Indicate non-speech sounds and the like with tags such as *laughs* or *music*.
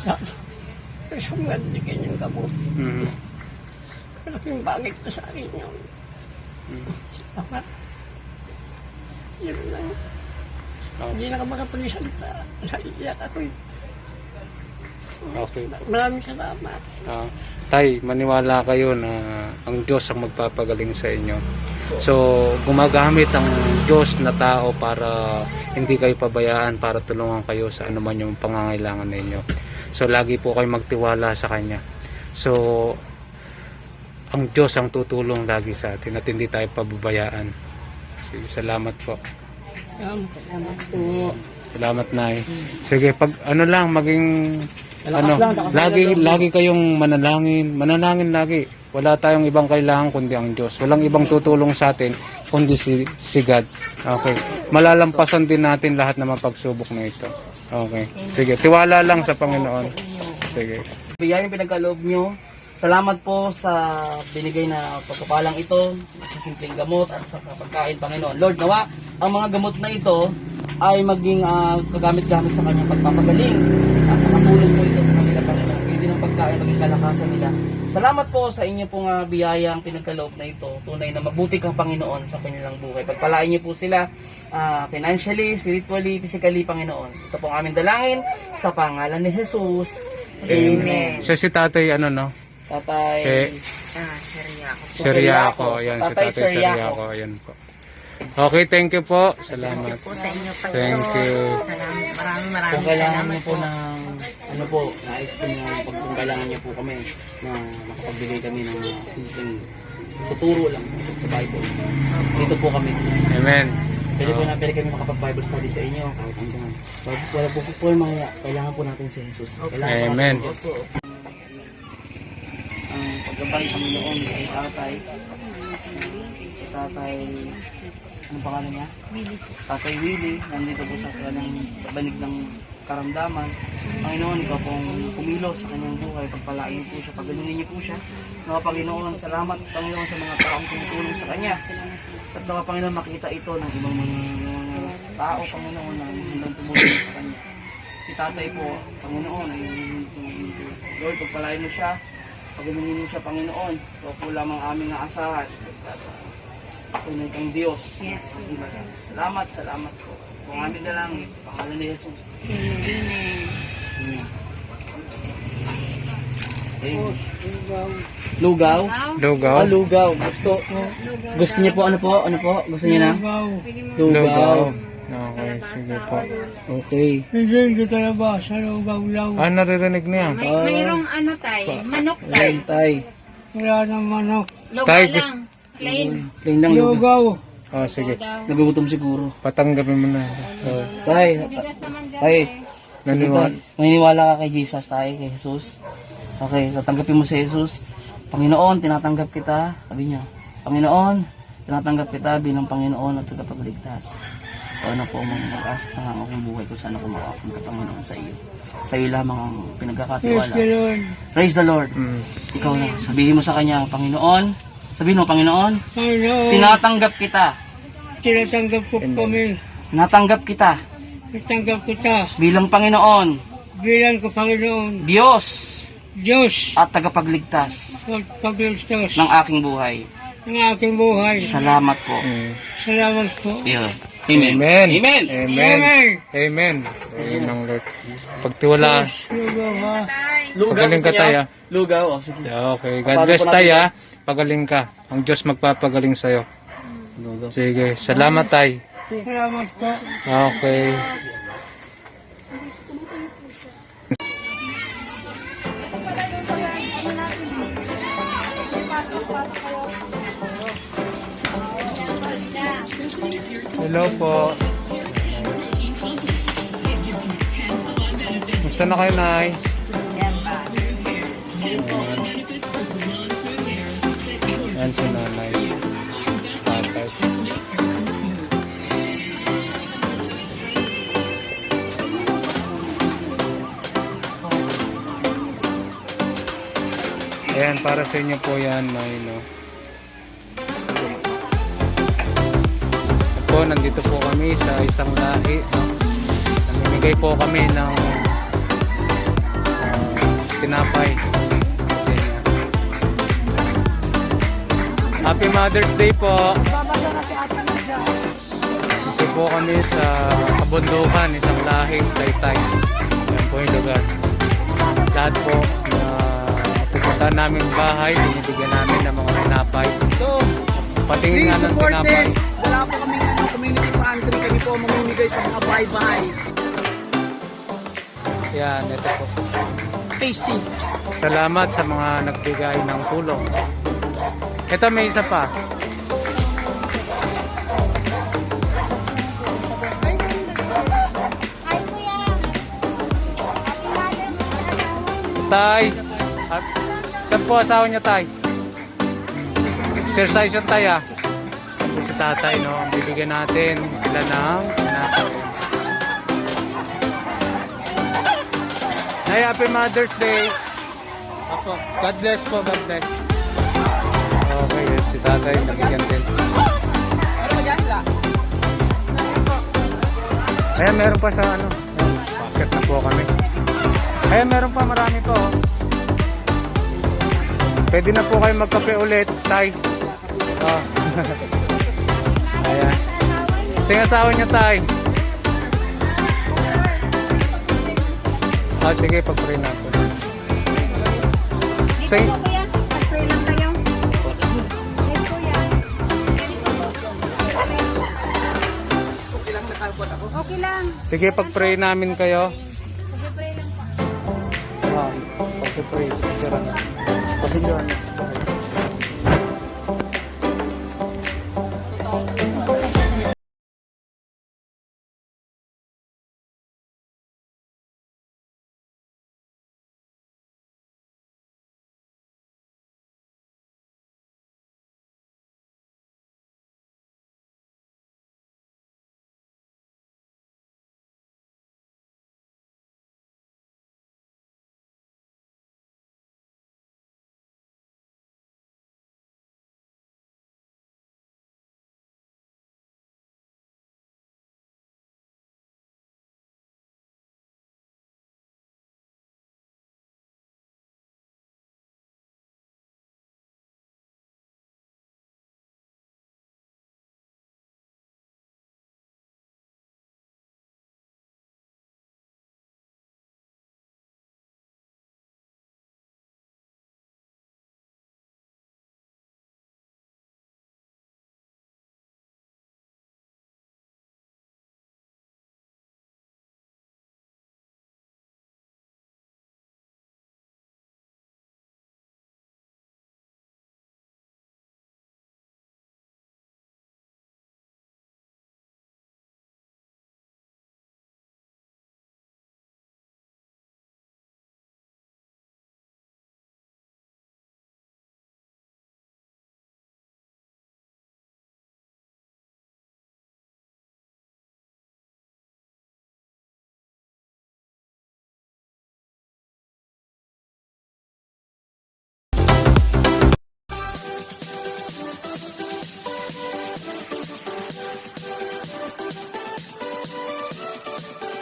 Salamat sa mga binigay niyong gamot. Mm. Malaking bagay ko sa akin yun. Salamat. Yun lang. Oh, Hindi na ka makapagsalita. Naiiyak ako eh. okay. Maraming salamat. Ah, tay, maniwala kayo na ang Diyos ang magpapagaling sa inyo. So, gumagamit ang Diyos na tao para hindi kayo pabayaan, para tulungan kayo sa anuman yung pangangailangan ninyo. So, lagi po kayo magtiwala sa Kanya. So, ang Diyos ang tutulong lagi sa atin at hindi tayo pababayaan. Sige, salamat po. Salamat, salamat po. Salamat, Nay. Sige, pag ano lang, maging ano, lang, lagi lagi kayong manalangin, manalangin lagi. Wala tayong ibang kailangan kundi ang Diyos. Walang ibang tutulong sa atin kundi si, si God. Okay. Malalampasan din natin lahat ng mga pagsubok na ito. Okay. Sige, tiwala lang sa Panginoon. Sige. Bigay yung pinagkaloob nyo. Salamat po sa binigay na pagkapalang ito, sa simpleng gamot at sa pagkain, Panginoon. Lord, nawa, ang mga gamot na ito ay maging ah, kagamit-gamit sa kanyang pagpapagaling at makatulong po ito sa kanila, Panginoon. Din ang pagkain, maging kalakasan nila. Salamat po sa inyo pong uh, biyayang pinagkaloob na ito. Tunay na mabuti kang Panginoon sa kanilang buhay. Pagpalain niyo po sila ah, financially, spiritually, physically, Panginoon. Ito pong aming dalangin sa pangalan ni Jesus. Amen. Siya si tatay, ano no? Tatay. Eh, Ah, serya ako. Seriaco. Yan, si Tatay tatay Seriaco. Seriaco. Yan po. Okay, thank you po. Salamat. Po sa inyo pa. Thank you. Salamat, maraming maraming Kung kailangan salamat niyo po ng ano po, nais ko na pag kung kailangan niyo po kami na makapagbigay kami ng mga simpleng tuturo lang sa Bible. Dito po kami. Amen. Pwede po na pwede kami makapag-Bible study sa inyo kahit hanggang. Wala po, wala po po po yung mga kailangan po natin si Jesus. Kailangan po Amen. natin ang paggabay Panginoon kay tatay. Kay tatay, anong pangalan niya? Tatay Willie, nandito po sa kanyang banig ng karamdaman. Panginoon, ikaw pong kumilos sa kanyang buhay, pagpalain niyo po siya, pagalungin niyo po siya. Mga Panginoon, salamat Panginoon sa mga taong tumutulong sa kanya. At mga Panginoon, makita ito ng ibang mga, tao, Panginoon, na handang tumulong sa kanya. Si tatay po, Panginoon, ay Lord, pagpalain mo siya, pagalungin mo siya, Panginoon. Ito po lamang aming aasahan. Tunay kang Diyos. Yes. Salamat, salamat po. Kung aming dalangin, sa pangalan ni Jesus. Amen. Amen. Amen. Lugaw? Lugaw. Ah, lugaw. Gusto. Gusto niyo po ano po? Ano po? Gusto niyo na? Lugaw. Lugaw. Okay, sige po. Okay. Hindi, hindi ka na ba? Sa lugaw lang. Ah, naririnig niya. May, mayroong ano tay, manok tay. Ayan, tay. Wala nang manok. Lugaw lang. Plain. Plain lang lugaw. Lugaw. Oh, sige. Nagugutom siguro. Patanggapin mo na. Oh, tay. Tay. Naniwala. Naniniwala ka kay Jesus, tay, kay Jesus. Okay, tatanggapin mo si Jesus. Panginoon, tinatanggap kita. Sabi niya, Panginoon, tinatanggap kita bilang Panginoon at tagapagligtas. Ikaw na po ang mag-asa sa aking buhay kung saan ako makapunta, Panginoon, sa iyo. Sa iyo lamang ang pinagkakatiwala. Lord. Praise the Lord. Mm. Ikaw na. Sabihin mo sa kanya, Panginoon. Sabihin mo, Panginoon, Panginoon, tinatanggap kita. tinatanggap ko kami. Tinatanggap kita Tinatanggap kita bilang Panginoon, bilang ko Panginoon. Diyos Diyos, at tagapagligtas pagpagligtas ng aking buhay. ng aking buhay. Salamat po. Mm. Salamat po. Yun. Amen. Amen. Amen. Amen. Amen. Amen. Ayun ang Lord. Pagtiwala. Lugaw ha. Lugaw Pagaling gusto ka, niya? Tay, ah. Lugaw. Oh, sige. Okay. God bless tayo ha. Pagaling ka. Ang Diyos magpapagaling sa'yo. Lugaw. Sige. Salamat tay. Salamat po. Okay. Hello po. Gusto na kayo, Nay? Yan si Nanay. Tatay. Ayan, para sa inyo po yan, Nay, no? Po, nandito po kami sa isang lahi, no? Namimigay po kami ng tinapay. Happy Mother's Day po. Ito po kami sa kabundukan, isang lahing taytay. Yan po yung lugar. Lahat po na pupunta namin bahay, binibigyan namin ng mga tinapay. So, Patingin nga ng support tinapay. this. Wala po kami ano, community pantry. Kami po mamimigay sa mga bye-bye. Yan, ito po. Tasty. Salamat sa mga nagbigay ng tulong. Ito may isa pa. Tay. At saan po asawa niya, Tay? Exercise yung Tay, ah. Ito si tatay, no? Bibigyan natin sila ng. Nay, happy Mother's Day. Apo. God bless po, God bless. Si tatay, nabigyan din. Ayan, meron pa sa ano. Ayan, Packet na po kami. Ayan, meron pa, marami po. Pwede na po kayo magkape ulit, tay. Oh. *laughs* Ayan. Ito yung asawa niya, tay. Ah, sige, pag-pray na. Dito Sige, pag-pray namin kayo. Pag-pray lang po. Ah, pag-pray. Pag-pray. Pag-pray.